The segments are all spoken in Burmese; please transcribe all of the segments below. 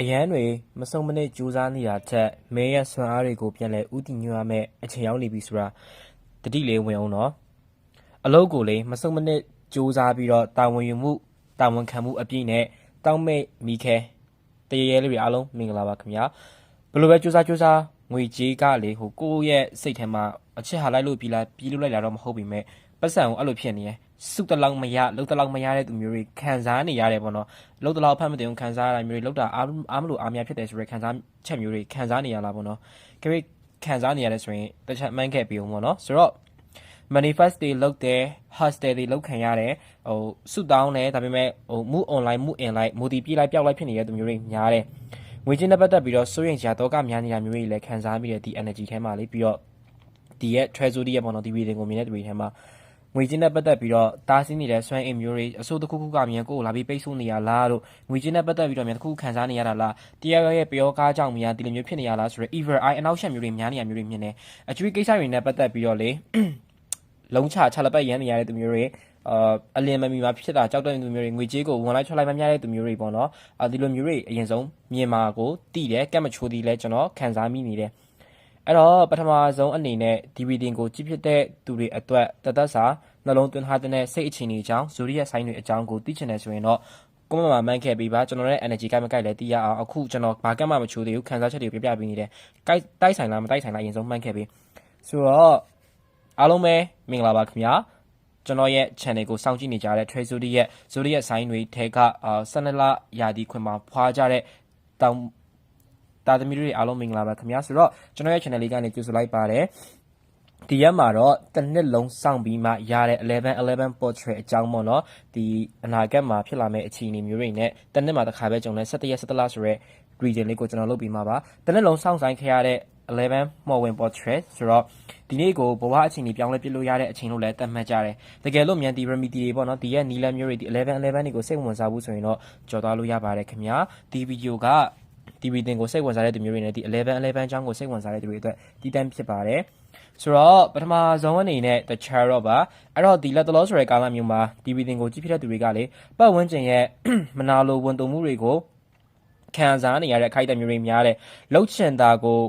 အရန်တွေမစုံမနစ် ကြိုးစားနေတာထက်မင်းရဲ့ဆွမ်းအားတွေကို ပြန်လဲဥတည်ညွှတ်ရမယ်အချိန်ရောက်နေပြီဆိုတာတတိလေးဝင်အောင်နော် အလုပ်ကိုလေမစုံမနစ် ကြိုးစားပြီးတော့ တာဝန်ယူမှု တာဝန်ခံမှုအပြည့်နဲ့တောင်းမဲ့မိခဲတရေရဲလေးတွေ အားလုံး မင်္ဂလာပါခင်ဗျာ ဘယ်လိုပဲ ကြိုးစားကြိုးစား ငွေကြေးကလေဟိုကိုယ့်ရဲ့စိတ်ထဲမှာ အချက်ဟာလိုက်လို့ ပြီးလားပြီးလို့လိုက်လာတော့ မဟုတ်ပြီမဲ့ပတ်စံကို အဲ့လိုဖြစ်နေရယ် စုတလောက်မရလုံးတလောက်မရတဲ့သူမျိုးတွေခံစားနေရတယ်ပေါ့နော်လုံးတလောက်ဖတ်မတင်ခံစားရတာမျိုးတွေလောက်တာအားအားမလို့အားများဖြစ်တယ်ဆိုရယ်ခံစားချက်မျိုးတွေခံစားနေရလားပေါ့နော်ကြိခံစားနေရတယ်ဆိုရင်တစ်ချက်မှန်းခဲ့ပြီးအောင်ပေါ့နော်ဆိုတော့ manifest တွေလုပ်တယ် hostel တွေလုပ်ခံရတယ်ဟိုစုတောင်းတယ်ဒါပေမဲ့ဟို move online move in လိုက် move ပြေးလိုက်ပျောက်လိုက်ဖြစ်နေတဲ့သူမျိုးတွေများတယ်ငွေချင်းနဲ့ပတ်သက်ပြီးတော့စိုးရိမ်စရာတော့ကများနေတာမျိုးတွေလည်းခံစားမိတယ်ဒီ energy ထဲမှာလေပြီးတော့ဒီရဲ့ treasury ရဲ့ပေါ့နော်ဒီ reading ကိုမြင်တဲ့သူတွေထဲမှာ ငွေချင်းနဲ့ပတ်သက်ပြီးတော့တားဆီးနေတဲ့ဆွမ်းအိမ်မျိုးတွေအစိုးတစ်ခုခုကမြန်ကိုလာပြီးပိတ်ဆို့နေရလားလို့ငွေချင်းနဲ့ပတ်သက်ပြီးတော့မြန်တစ်ခုခံစားနေရတာလားတရားရဲ့ပျောကားကြောင့်မြန်ဒီလိုမျိုးဖြစ်နေရလားဆိုတော့ evil eye အနောက်ရှက်မျိုးတွေများနေရမျိုးတွေမြင်တယ်အကျွေးကိစ္စတွေနဲ့ပတ်သက်ပြီးတော့လေလုံးချချလပတ်ရမ်းနေရတဲ့သူမျိုးတွေအာအလင်းမမီမှာဖြစ်တာကြောက်တဲ့သူမျိုးတွေငွေကြေးကိုဝင်လိုက်ထွက်လိုက်မများတဲ့သူမျိုးတွေပေါ့နော်အာဒီလိုမျိုးတွေအရင်ဆုံးမြန်မာကိုတီးတယ်ကက်မချိုးတီးလဲကျွန်တော်ခံစားမိနေတယ် အဲ့တော့ပထမဆုံးအနေနဲ့ DVD ကိုကြည့်ဖြစ်တဲ့သူတွေအတွက်တသက်စာနှလုံးသွင်းထားတဲ့စိတ်အခြေအနေအကြောင်းဇူရီရဲ့ဆိုင်းတွေအကြောင်းကိုသိချင်တယ်ဆိုရင်တော့ကိုမမမှန်ခဲ့ပြီးပါကျွန်တော်ရဲ့ energy ကိုက်မကိုက်လဲသိရအောင်အခုကျွန်တော်ဘာကမှမချိုးသေးဘူးခံစားချက်တွေကိုပြပြပေးနေတယ်ကိုက်တိုက်ဆိုင်လားမတိုက်ဆိုင်လားအရင်ဆုံးမှန်ခဲ့ပြီးဆိုတော့အားလုံးပဲမင်္ဂလာပါခင်ဗျာကျွန်တော်ရဲ့ channel ကိုစောင့်ကြည့်နေကြတဲ့ Trade Zodi ရဲ့ Zodi ရဲ့ sign တွေထဲကအာ12လရာသီခွင်မှာဖွာကြတဲ့တောင် တာသမီတွေအားလုံးမင်္ဂလာပါခင်ဗျာဆိုတော့ကျွန်တော်ရဲ့ channel လေးကနေကြိုဆိုလိုက်ပါတယ်ဒီရက်မှာတော့တစ်နှစ်လုံးစောင့်ပြီးမှရတဲ့11 11 portrait အကြောင်းပေါ့နော်ဒီအနာဂတ်မှာဖြစ်လာမယ့်အခြေအနေမျိုးတွေနဲ့တစ်နှစ်မှာတစ်ခါပဲကြုံလဲ17ရက်17လဆိုရဲ region လေးကိုကျွန်တော်လုပ်ပြီးမှာပါတစ်နှစ်လုံးစောင့်ဆိုင်ခဲ့ရတဲ့11မော်ဝင် portrait ဆိုတော့ဒီနေ့ကိုဘဝအချိန်ကြီးပြောင်းလဲပြလို့ရတဲ့အချိန်လို့လည်းသတ်မှတ်ကြတယ်တကယ်လို့မြန်ဒီ remedy တွေပေါ့နော်ဒီရဲ့နီလန်မျိုးတွေဒီ11 11တွေကိုစိတ်ဝင်စားဘူးဆိုရင်တော့ကြော်သွားလို့ရပါတယ်ခင်ဗျာဒီဗီဒီယိုက ဒီဗီတင်ကိုစိတ်ဝင်စားတဲ့သူမျိုးတွေနဲ့ဒီ11 11အကြောင်းကိုစိတ်ဝင်စားတဲ့သူတွေအတွက်တည်တံ့ဖြစ်ပါတယ်ဆိုတော့ပထမဆုံးအနေနဲ့ the charot ပါအဲ့တော့ဒီလက်တလောဆိုတဲ့ကာလမျိုးမှာဒီဗီတင်ကိုကြည့်ဖြစ်တဲ့သူတွေကလေပတ်ဝန်းကျင်ရဲ့မနာလိုဝန်တုံမှုတွေကိုခံစားနေရတဲ့အခိုက်အတန့်မျိုးတွေများတယ်လှုပ်ချင်တာကို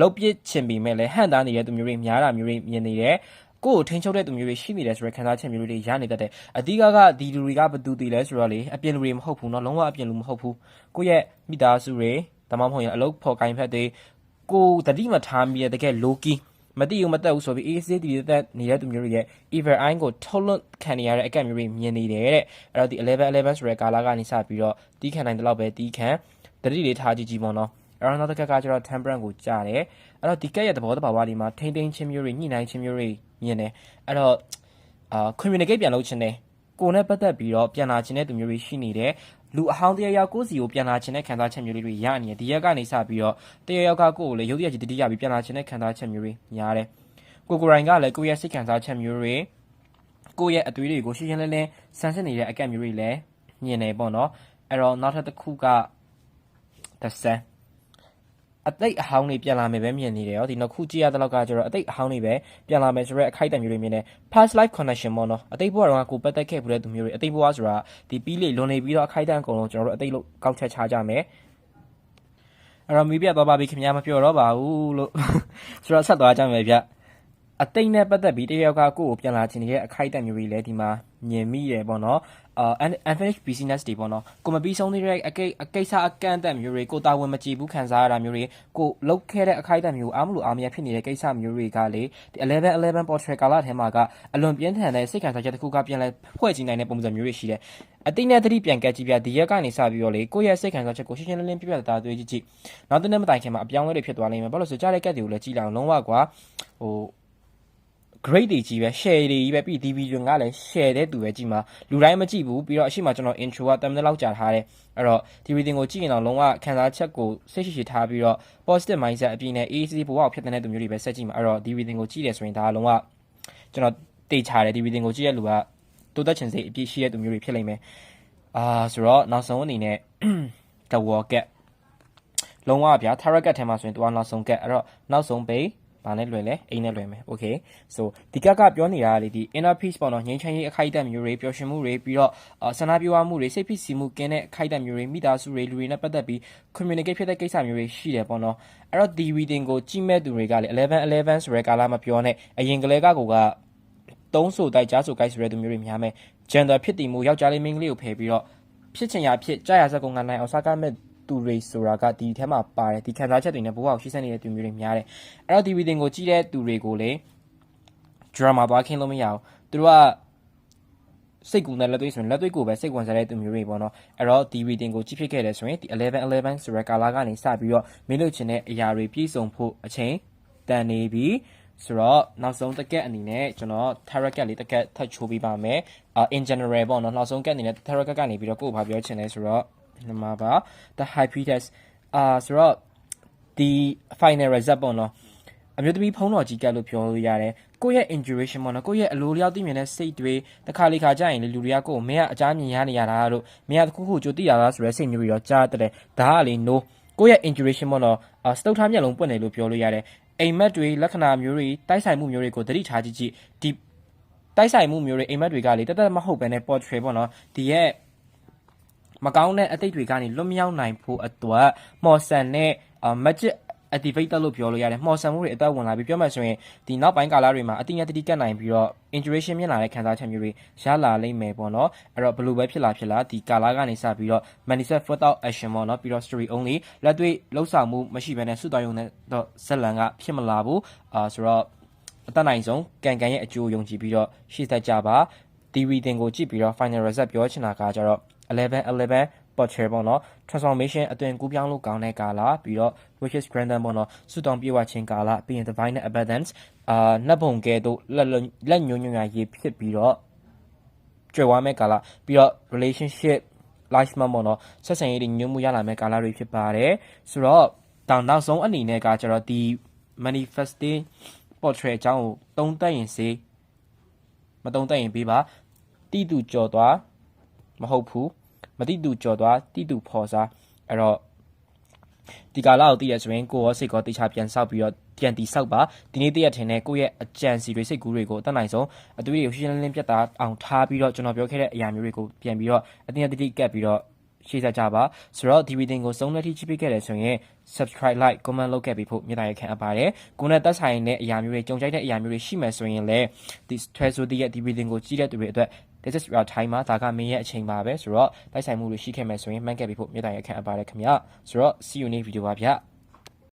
လှုပ်ပစ်ချင်ပြီးမဲ့လည်းဟန့်တားနေတဲ့သူမျိုးတွေများတာမျိုးတွေမြင်နေတယ် ကိုယ်ကိုထိန်းချုပ်တဲ့သူမျိုးတွေရှိနေတယ်ဆိုတဲ့ခံစားချက်မျိုးတွေရနေတတ်တယ်အဓိကကဒီလူတွေကဘသူတည်လဲဆိုတော့လေအပြင်လူတွေမဟုတ်ဘူးเนาะလုံးဝအပြင်လူမဟုတ်ဘူးကိုယ့်ရဲ့မိသားစုတွေဒါမှမဟုတ်ရင်အလုပ်ဖော်ကိုင်ဖက်တွေကိုတတိမထားမိတဲ့တကယ် low key မတိဘူးမတက်ဘူးဆိုပြီး AC တည်တဲ့နေတဲ့သူမျိုးတွေရဲ့ evil eye ကိုထုတ်လွတ်ခံနေရတဲ့အကန့်မျိုးတွေမြင်နေတယ်တဲ့အဲ့တော့ဒီ11 11ဆိုတဲ့ကာလာကနေစပြီးတော့တီးခံနိုင်တဲ့လောက်ပဲတီးခံတတိလေးထားကြည့်ကြည့်ပေါ့နော်အဲ့တော့နောက်တစ်ခါကကျတော့ temperance ကိုကြားတယ်အဲ့တော့ဒီကက်ရဲ့သဘောတဘာဝဒီမှာထိမ့်သိမ်းချင်းမျိုးတွေညှိနှိုင်းချင်းမျိုးတွေ မြင်တယ်အဲ့တော့အာ communicate ပြန်လုပ်ချင်တယ်ကိုနဲ့ပတ်သက်ပြီးတော့ပြန်လာခြင်းတဲ့သူမျိုးတွေရှိနေတယ်လူအဟောင်းတရယောက်ကိုစီကိုပြန်လာခြင်းတဲ့ခံစားချက်မျိုးလေးတွေရနေတယ်ဒီရက်ကနေစပြီးတော့တရယောက်ကကိုကိုလည်းရုပ်ရည်ကြီးတတိယပြီးပြန်လာခြင်းတဲ့ခံစားချက်မျိုးတွေများတယ်ကိုကိုရိုင်းကလည်းကိုရဲ့စိတ်ခံစားချက်မျိုးတွေကိုရဲ့အသွေးတွေကိုရှင်းရှင်းလင်းလင်းဆန်းစစ်နေတဲ့အကန့်မျိုးတွေလည်းမြင်နေပေါ့နော်အဲ့တော့နောက်ထပ်တစ်ခုက the sun အသိအဟောင်းတွေပြန်လာမယ်ပဲမြင်နေတယ်ရောဒီနောက်ခုကြည့်ရတဲ့လောက်ကကျတော့အသိအဟောင်းတွေပဲပြန်လာမယ်ဆိုတော့အခိုက်အတန့်မျိုးတွေမြင်တယ် past life connection ပေါ့နော်အသိဘဝတော့ကိုပတ်သက်ခဲ့ဘူးတဲ့သူမျိုးတွေအသိဘဝဆိုတာဒီပြီးလေလွန်နေပြီးတော့အခိုက်အတန့်အကုန်လုံးကျွန်တော်တို့အသိလို့ကောက်ချက်ချကြမယ်အဲ့တော့မိပြသွားပါပြီခင်ဗျာမပြောတော့ပါဘူးလို့ဆိုတော့ဆက်သွားကြမယ်ဗျ အသိနဲ့ပတ်သက်ပြီးတယောက်ကကိုယ့်ကိုပြန်လာခြင်းရဲ့အခိုက်အတန့်မျိုးတွေလည်းဒီမှာမြင်မိတယ်ပေါ့နော်အာ unfinished business တွေပေါ့နော်ကိုမပြီးဆုံးသေးတဲ့အကိအကိစ္စအကန့်အသတ်မျိုးတွေကိုတာဝန်မကြည့်ဘူးခံစားရတာမျိုးတွေကိုလုတ်ခဲ့တဲ့အခိုက်အတန့်မျိုးအားမလို့အားမရဖြစ်နေတဲ့ကိစ္စမျိုးတွေကလေဒီ11 11 portrait ကာလထဲမှာကအလွန်ပြင်းထန်တဲ့စိတ်ခံစားချက်တစ်ခုကပြန်လဲဖွဲ့ကြည့်နိုင်တဲ့ပုံစံမျိုးတွေရှိတယ်အတိနဲ့တတိပြန်ကက်ကြည့်ပြဒီရက်ကနေစပြီးတော့လေကိုယ့်ရဲ့စိတ်ခံစားချက်ကိုရှင်းရှင်းလင်းလင်းပြပြသားသွေးကြည့်ကြည့်နောက်တနေ့မတိုင်ခင်မှာအပြောင်းအလဲတွေဖြစ်သွားလိမ့်မယ်ဘာလို့ဆိုကြားတဲ့ကက်တွေကိုလည်းကြည့်လိုက်အောင်လုံးဝကွာဟို grade တွေကြီးပဲ share တွေကြီးပဲပြီးဒီ video ကလည်း share တဲ့သူပဲကြည့်မှာလူတိုင်းမကြည့်ဘူးပြီးတော့အရှိမကျွန်တော် intro က10မိနစ်လောက်ကြာထားတယ်အဲ့တော့ဒီ video ကိုကြည့်ရင်တော့လုံးဝခံစားချက်ကိုစိတ်ရှိရှိထားပြီးတော့ positive mindset အပြည့်နဲ့ easy ဘဝကိုဖြစ်တဲ့သူမျိုးတွေပဲဆက်ကြည့်မှာအဲ့တော့ဒီ video ကိုကြည့်တယ်ဆိုရင်ဒါလုံးဝကျွန်တော်တေချာတယ်ဒီ video ကိုကြည့်ရလူကတိုးတက်ချင်စိတ်အပြည့်ရှိတဲ့သူမျိုးတွေဖြစ်လိမ့်မယ်အာဆိုတော့နောက်ဆုံးအနေနဲ့ the wall gap လုံးဝဗျာ target ထဲမှာဆိုရင်သူကနောက်ဆုံး gap အဲ့တော့နောက်ဆုံး base ဘာနဲ့လွယ်လဲအိမ်နဲ့လွယ်မယ် okay so ဒီကကပြောနေတာကလေဒီ inner peace ပေါ့နော်ငြိမ်းချမ်းရေးအခိုက်အတန့်မျိုးတွေပျော်ရွှင်မှုတွေပြီးတော့အာဆန္ဒပြဝမှုတွေစိတ်ဖိစီးမှုကင်းတဲ့အခိုက်အတန့်မျိုးတွေမိသားစုတွေလူတွေနဲ့ပတ်သက်ပြီး communicate ဖြစ်တဲ့ကိစ္စမျိုးတွေရှိတယ်ပေါ့နော်အဲ့တော့ဒီ reading ကိုကြည့်မဲ့သူတွေကလေ11 11ဆိုရဲကာလမပြောနဲ့အရင်ကလေးကကိုကသုံးဆိုတိုက်ကြားဆိုကိုက်ဆိုရဲသူမျိုးတွေများမယ် gender ဖြစ်တည်မှုယောက်ျားလေးမိန်းကလေးကိုဖယ်ပြီးတော့ဖြစ်ချင်ရဖြစ်ကြာရစကုံကနိုင်အောင်စားကမဲ့ သူတွေဆိုတာကဒီထဲမှာပါတယ်ဒီခံစားချက်တွေနဲ့ဘဝကိုရှိစက်နေတဲ့သူမျိုးတွေများတယ်အဲ့တော့ဒီ reading ကိုကြည့်တဲ့သူတွေကိုလေ drama သွားခင်းလို့မရအောင်သူတို့ကစိတ်ကူနဲ့လက်တွေ့ဆိုရင်လက်တွေ့ကိုပဲစိတ်ဝင်စားတဲ့သူမျိုးတွေပေါ့နော်အဲ့တော့ဒီ reading ကိုကြည့်ဖြစ်ခဲ့တယ်ဆိုရင်ဒီ11 11ဆိုရကာလာကနေစပြီးတော့မင်းတို့ချင်တဲ့အရာတွေပြည့်စုံဖို့အချိန်တန်နေပြီဆိုတော့နောက်ဆုံးတက်ကက်အနေနဲ့ကျွန်တော် tarot card လေးတက်ကက်ထပ်ချိုးပေးပါမယ်အာ in general ပေါ့နော်နောက်ဆုံးကက်အနေနဲ့ tarot card ကနေပြီးတော့ကိုယ်ဘာပြောချင်လဲဆိုတော့ဒီ မှာပါ the high priestess အာဆိုတော့ဒီ final result ပေါ့နော်အမျိုးသမီးဖုံးတော်ကြီးကတ်လို့ပြောလို့ရတယ်ကိုယ့်ရဲ့ injuration ပေါ့နော်ကိုယ့်ရဲ့အလိုလျောက်သိမြင်တဲ့စိတ်တွေတစ်ခါလေခါကြာရင်လေလူတွေကကိုယ်ကိုမင်းကအကြမ်းမြင်ရနေရတာလို့မင်းကတစ်ခုခုကြိုသိရတာဆိုရဲစိတ်မျိုးပြီးတော့ကြားတဲ့ဒါကလေ no ကိုယ့်ရဲ့ injuration ပေါ့နော်အာစတုတ်ထားမျက်လုံးပွင့်တယ်လို့ပြောလို့ရတယ်အိမ်မက်တွေလက္ခဏာမျိုးတွေတိုက်ဆိုင်မှုမျိုးတွေကိုသတိထားကြည့်ကြည့်ဒီတိုက်ဆိုင်မှုမျိုးတွေအိမ်မက်တွေကလေတက်တက်မဟုတ်ဘဲနဲ့ portrait ပေါ့နော်ဒီရဲ့ မကောင်းတဲ့အတိတ်တွေကနေလွတ်မြောက်နိုင်ဖို့အတွက်မော်ဆန်နဲ့အာ magic activate တက်လို့ပြောလို့ရတယ်မော်ဆန်မှုတွေအသက်ဝင်လာပြီးပြောမှဆိုရင်ဒီနောက်ပိုင်းကာလတွေမှာအတိအကျတတိကတ်နိုင်ပြီးတော့ intuition မြင်လာတဲ့ခံစားချက်မျိုးတွေရလာလိမ့်မယ်ပေါ့နော်အဲ့တော့ဘယ်လိုပဲဖြစ်လာဖြစ်လာဒီကာလကနေစပြီးတော့ manifest without action ပေါ့နော်ပြီးတော့ story only လက်တွေ့လှုပ်ဆောင်မှုမရှိဘဲနဲ့စွတ်တော်ရုံနဲ့တော့ဇက်လန်ကဖြစ်မလာဘူးအာဆိုတော့အတတ်နိုင်ဆုံးကန်ကန်ရဲ့အကျိုးယုံကြည်ပြီးတော့ရှေ့ဆက်ကြပါဒီ reading ကိုကြည့်ပြီးတော့ final result ပြောချင်တာကကြတော့ 11 11 portrait ပေါ့နော် transformation အသွင်ကူးပြောင်းလို့ကောင်းတဲ့ကာလပြီးတော့ wishes granted ပေါ့နော်စွတောင်းပြေဝခြင်းကာလပြီးရင် divine abundance အာနတ်ဘုံကဲတို့လက်လက်ညွညွညာရေးဖြစ်ပြီးတော့ကြွယ်ဝမဲ့ကာလပြီးတော့ relationship life မှာပေါ့နော်ဆက်ဆံရေးတွေညွှန်မှုရလာမဲ့ကာလတွေဖြစ်ပါတယ်ဆိုတော့တောင်နောက်ဆုံးအနေနဲ့ကကျတော့ဒီ manifesting portrait အကြောင်းကိုသုံးသပ်ရင်စေးမသုံးသပ်ရင်ပြီးပါတိတူကြော်သွား မဟုတ်ဘူးမတိတူကြော်သွားတိတူဖော်စားအဲ့တော့ဒီကာလကိုတည်ရဆိုရင်ကိုရောစိတ်ကောတေချာပြန်ဆောက်ပြီးတော့ပြန်တီဆောက်ပါဒီနေ့တည့်ရထင်တဲ့ကိုယ့်ရဲ့အကြံစီတွေစိတ်ကူးတွေကိုအတတ်နိုင်ဆုံးအသွေးတွေကိုရှင်းရှင်းလင်းလင်းပြတ်သားအောင်ထားပြီးတော့ကျွန်တော်ပြောခဲ့တဲ့အရာမျိုးတွေကိုပြန်ပြီးတော့အတင်းအတိကပ်ပြီးတော့ရှေ့ဆက်ကြပါဆိုတော့ဒီ reading ကိုစုံလက်ထိချိပေးခဲ့တယ်ဆိုရင် subscribe like comment လုပ်ခဲ့ပြီးဖို့မြေတားရခံအပ်ပါတယ်ကိုယ်နဲ့သက်ဆိုင်တဲ့အရာမျိုးတွေကြုံကြိုက်တဲ့အရာမျိုးတွေရှိမှဆိုရင်လည်းဒီ stress ဆိုတဲ့ဒီ reading ကိုကြည့်တဲ့သူတွေအတွက် this is your time မှာဒါကမင်းရဲ့အချိန်ပါပဲဆိုတော့တိုက်ဆိုင်မှုတွေရှိခဲ့မယ်ဆိုရင်မှန်းခဲ့ပြီးဖို့မြေတားရခံအပ်ပါတယ်ခင်ဗျာဆိုတော့ see you next video ပါဗျာ